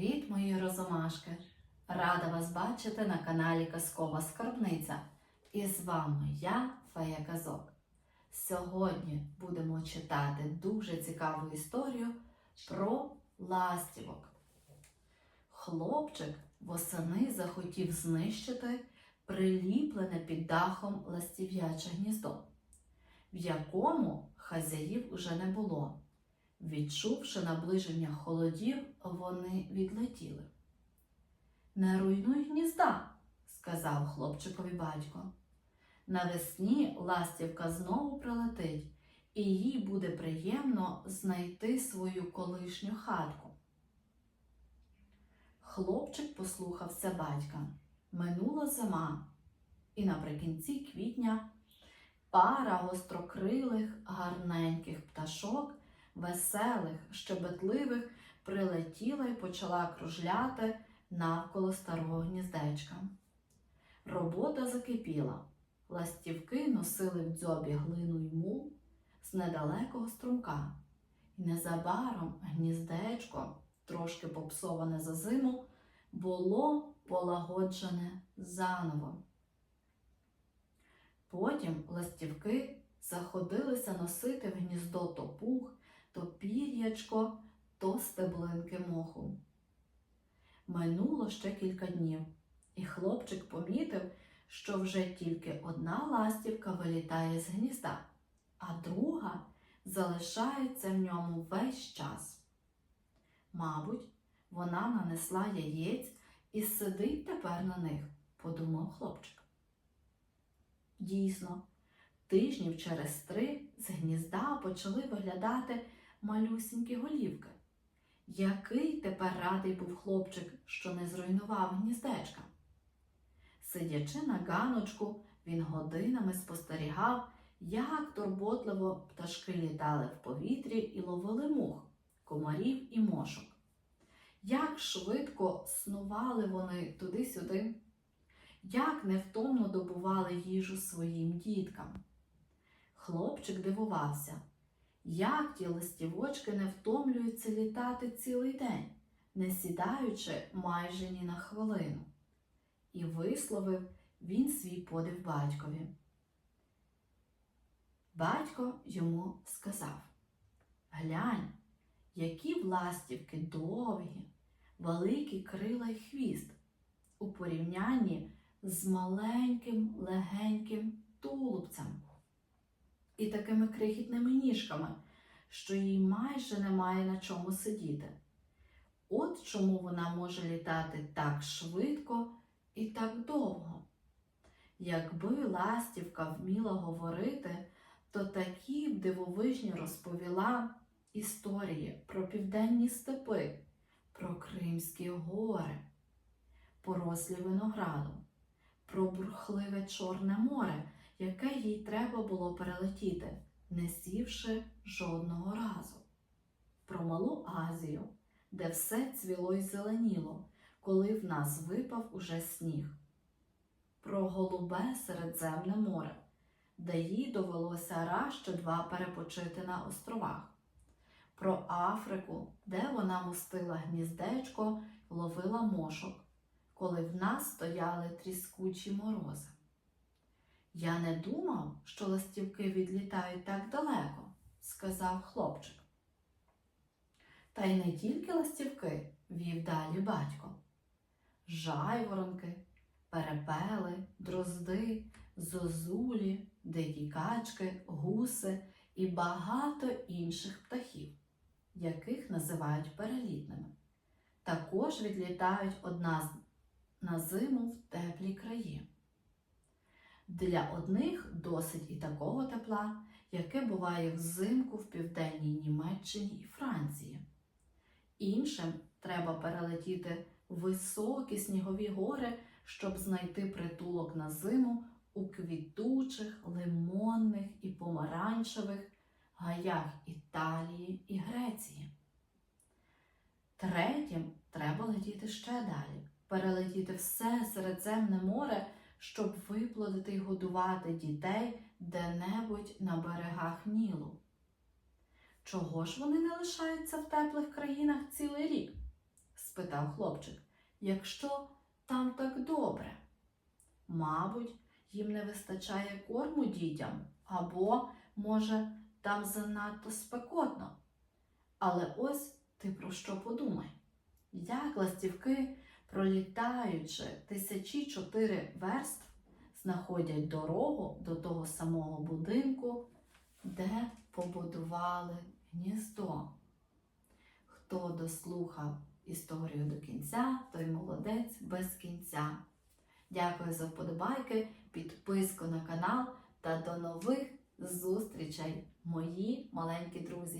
Привіт, мої розумашки! Рада вас бачити на каналі Казкова Скарбниця. І з вами я, Фея Казок. Сьогодні будемо читати дуже цікаву історію про ластівок. Хлопчик восени захотів знищити приліплене під дахом ластів'яче гніздо, в якому хазяїв уже не було. Відчувши наближення холодів, вони відлетіли. Не руйнуй гнізда, сказав хлопчикові батько. Навесні ластівка знову прилетить, і їй буде приємно знайти свою колишню хатку. Хлопчик послухався батька. Минула зима, і наприкінці квітня пара гострокрилих гарненьких пташок веселих, щебетливих, прилетіла і почала кружляти навколо старого гніздечка. Робота закипіла. Ластівки носили в дзьобі глину й мул з недалекого струмка, і незабаром гніздечко, трошки попсоване за зиму, було полагоджене заново. Потім ластівки заходилися носити в гніздо пір'ячко, то стеблинки моху. Минуло ще кілька днів, і хлопчик помітив, що вже тільки одна ластівка вилітає з гнізда, а друга залишається в ньому весь час. Мабуть, вона нанесла яєць і сидить тепер на них, подумав хлопчик. Дійсно, тижнів через три з гнізда почали виглядати малюсінькі голівки. Який тепер радий був хлопчик, що не зруйнував гніздечка. Сидячи на ганочку, він годинами спостерігав, як турботливо пташки літали в повітрі і ловили мух, комарів і мошок. Як швидко снували вони туди-сюди, як невтомно добували їжу своїм діткам. Хлопчик дивувався, як ті листівочки не втомлюються літати цілий день, не сідаючи майже ні на хвилину. І висловив він свій подив батькові. Батько йому сказав Глянь, які властівки довгі, великі крила й хвіст у порівнянні з маленьким легеньким тулубцем і такими крихітними ніжками, що їй майже немає на чому сидіти. От чому вона може літати так швидко і так довго. Якби ластівка вміла говорити, то такі б дивовижні розповіла історії про південні степи, про Кримські гори, порослі виноградом, про бурхливе Чорне море, яке їй треба було перелетіти, не сівши жодного разу, про Малу Азію, де все цвіло й зеленіло, коли в нас випав уже сніг, про голубе Середземне море, де їй довелося раз чи два перепочити на островах, про Африку, де вона мостила гніздечко ловила мошок, коли в нас стояли тріскучі морози. Я не думав, що ластівки відлітають так далеко, сказав хлопчик. Та й не тільки ластівки, вів далі батько. Жайворонки, перепели, дрозди, зозулі, дикі качки, гуси і багато інших птахів, яких називають перелітними. Також відлітають одна на зиму в теплі краї. Для одних досить і такого тепла, яке буває взимку в південній Німеччині і Франції. Іншим треба перелетіти високі снігові гори, щоб знайти притулок на зиму у квітучих, лимонних і помаранчевих гаях Італії і Греції. Третім треба летіти ще далі, перелетіти все Середземне море щоб виплодити й годувати дітей де-небудь на берегах Нілу. Чого ж вони не лишаються в теплих країнах цілий рік? спитав хлопчик, якщо там так добре? Мабуть, їм не вистачає корму дітям, або, може, там занадто спекотно. Але ось ти про що подумай. Як ластівки, пролітаючи тисячі чотири верств, знаходять дорогу до того самого будинку, де побудували гніздо. Хто дослухав історію до кінця, той молодець без кінця. Дякую за вподобайки, підписку на канал та до нових зустрічей, мої маленькі друзі!